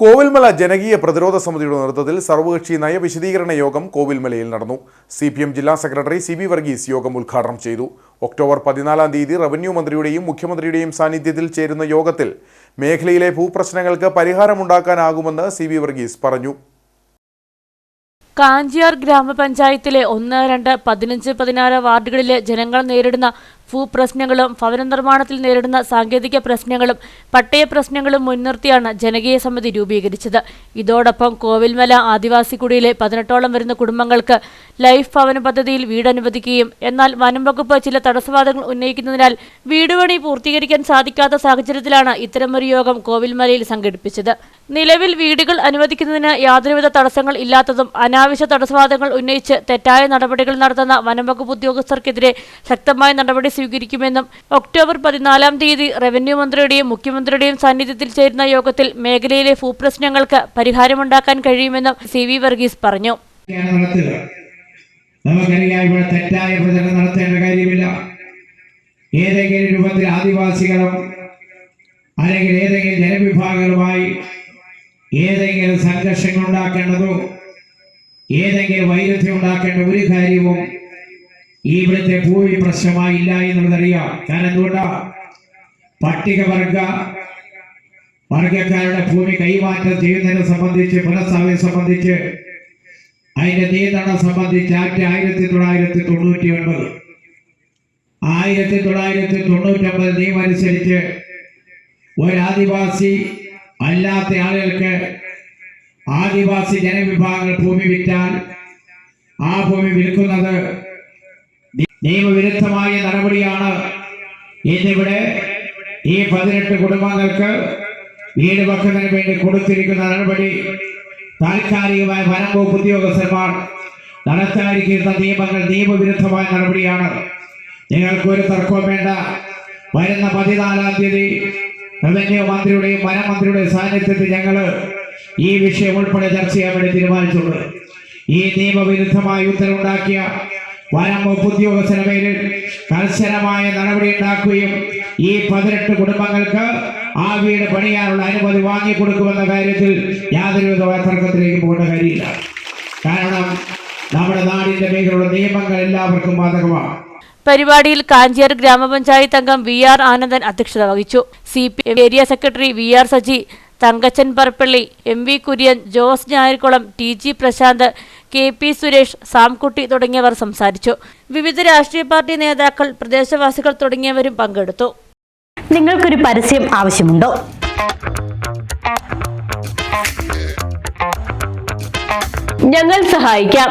കോവിൽമല ജനകീയ പ്രതിരോധ സമിതിയുടെ നേതൃത്വത്തിൽ സർവകക്ഷി നയവിശദീകരണ യോഗം കോവിൽമലയിൽ നടന്നു. സി പി എം ജില്ലാ സെക്രട്ടറി സി ബി വർഗീസ് യോഗം ഉദ്ഘാടനം ചെയ്തു. ഒക്ടോബർ പതിനാലാം തീയതി റവന്യൂ മന്ത്രിയുടെയും മുഖ്യമന്ത്രിയുടെയും സാന്നിധ്യത്തിൽ ചേരുന്ന യോഗത്തിൽ മേഖലയിലെ ഭൂപ്രശ്നങ്ങൾക്ക് പരിഹാരമുണ്ടാക്കാനാകുമെന്ന് സി ബി വർഗീസ് പറഞ്ഞു. കാഞ്ചിയാർ ഗ്രാമപഞ്ചായത്തിലെ ഒന്ന് രണ്ട് പതിനഞ്ച് പതിനാറ് വാർഡുകളിലെ ജനങ്ങൾ നേരിടുന്ന ഭൂപ്രശ്നങ്ങളും ഭവന നിർമ്മാണത്തിൽ നേരിടുന്ന സാങ്കേതിക പ്രശ്നങ്ങളും പട്ടയ പ്രശ്നങ്ങളും മുൻനിർത്തിയാണ് ജനകീയ സമിതി രൂപീകരിച്ചത്. ഇതോടൊപ്പം കോവിൽമല ആദിവാസി കുടിയിലെ പതിനെട്ടോളം വരുന്ന കുടുംബങ്ങൾക്ക് ലൈഫ് ഭവന പദ്ധതിയിൽ വീട് അനുവദിക്കുകയും എന്നാൽ വനം വകുപ്പ് ചില തടസ്സവാദങ്ങൾ ഉന്നയിക്കുന്നതിനാൽ വീടുപണി പൂർത്തീകരിക്കാൻ സാധിക്കാത്ത സാഹചര്യത്തിലാണ് ഇത്തരമൊരു യോഗം കോവിൽമലയിൽ സംഘടിപ്പിച്ചത്. നിലവിൽ വീടുകൾ അനുവദിക്കുന്നതിന് യാതൊരുവിധ തടസ്സങ്ങൾ ഇല്ലാത്തതും അനാവശ്യ തടസ്സവാദങ്ങൾ ഉന്നയിച്ച് തെറ്റായ നടപടികൾ നടത്തുന്ന വനം വകുപ്പ് ഉദ്യോഗസ്ഥർക്കെതിരെ ശക്തമായ നടപടി സ്വീകരിക്കുമെന്നും ഒക്ടോബർ പതിനാലാം തീയതി റവന്യൂ മന്ത്രിയുടെയും മുഖ്യമന്ത്രിയുടെയും സാന്നിധ്യത്തിൽ ചേരുന്ന യോഗത്തിൽ മേഖലയിലെ ഭൂപ്രശ്നങ്ങൾക്ക് പരിഹാരമുണ്ടാക്കാൻ കഴിയുമെന്നും സി വി വർഗീസ് പറഞ്ഞു. നമുക്കറിയാം ഇവിടെ തെറ്റായ പ്രചരണം നടത്തേണ്ട കാര്യമില്ല. ഏതെങ്കിലും രൂപത്തിൽ ആദിവാസികളും അല്ലെങ്കിൽ ഏതെങ്കിലും ജനവിഭാഗങ്ങളുമായി ഏതെങ്കിലും സംഘർഷങ്ങൾ ഉണ്ടാക്കേണ്ടതോ ഏതെങ്കിലും വൈരുദ്ധ്യം ഉണ്ടാക്കേണ്ട ഒരു കാര്യവും ഈ ഇവിടുത്തെ ഭൂമി പ്രശ്നമായില്ല എന്നുള്ളതറിയാം. കാരണം എന്തുകൊണ്ടാ പട്ടികവർഗ വർഗക്കാരുടെ ഭൂമി കൈമാറ്റം ചെയ്യുന്നതിനെ സംബന്ധിച്ച് പുനഃസ്ഥാപനം സംബന്ധിച്ച് അതിന്റെ നിയന്ത്രണം സംബന്ധിച്ച് ആക്ട് ആയിരത്തി തൊള്ളായിരത്തി തൊണ്ണൂറ്റി ഒൻപത് ആയിരത്തി തൊള്ളായിരത്തി തൊണ്ണൂറ്റി ഒമ്പത് നിയമം അനുസരിച്ച് ഒരാദിവാസി അല്ലാത്ത ആളുകൾക്ക് ആദിവാസി ജനവിഭാഗങ്ങൾ ഭൂമി വിറ്റാൽ ആ ഭൂമി വിൽക്കുന്നത് നിയമവിരുദ്ധമായ നടപടിയാണ് ഇന്നിവിടെ ഈ പതിനെട്ട് കുടുംബങ്ങൾക്ക് വീട് വെക്കുന്നതിന് വേണ്ടി കൊടുത്തിരിക്കുന്ന നടപടി. താൽക്കാലികമായ വനം വകുപ്പ് ഉദ്യോഗസ്ഥന്മാർ നടത്താതിരിക്കുന്ന നിയമങ്ങൾ നിയമവിരുദ്ധമായ നടപടിയാണ്. നിങ്ങൾക്ക് ഒരു തർക്കവും വേണ്ട. വരുന്ന പതിനാലാം തീയതി റവന്യൂ മന്ത്രിയുടെയും വനമന്ത്രിയുടെയും സാന്നിധ്യത്തിൽ ഞങ്ങൾ ഈ വിഷയം ഉൾപ്പെടെ ചർച്ച ചെയ്യാൻ വേണ്ടി തീരുമാനിച്ചുള്ളൂ ഈ നിയമവിരുദ്ധമായ ഉത്തരവുണ്ടാക്കിയ വനം വകുപ്പ് ഉദ്യോഗസ്ഥരുടെ പേരിൽ കർശനമായ നടപടി ഉണ്ടാക്കുകയും ഈ പതിനെട്ട് കുടുംബങ്ങൾക്ക് ആ വീട് പണിയാനുള്ള അനുമതി വാങ്ങിക്കൊടുക്കുമെന്ന കാര്യത്തിൽ യാതൊരുവിധ തർക്കത്തിലേക്ക് പോകേണ്ട കാര്യമില്ല. കാരണം നമ്മുടെ നാടിന്റെ മേഖലയുള്ള നിയമങ്ങൾ എല്ലാവർക്കും ബാധകമാണ്. പരിപാടിയിൽ കാഞ്ചിയാർ ഗ്രാമപഞ്ചായത്ത് അംഗം വി ആർ ആനന്ദൻ അധ്യക്ഷത വഹിച്ചു. C area secretary V R Saji Thankachan Parappally M V Kurian Jose Njayarkulam T G Prashanth K P Suresh Samkutty തുടങ്ങിയവർ സംസാരിച്ചു. വിവിധ രാഷ്ട്രീയ പാർട്ടി നേതാക്കൾ പ്രദേശവാസികൾ തുടങ്ങിയവരും പങ്കെടുത്തു. നിങ്ങൾക്കൊരു പരസ്യം ആവശ്യമുണ്ടോ? ഞങ്ങൾ സഹായിക്കാം.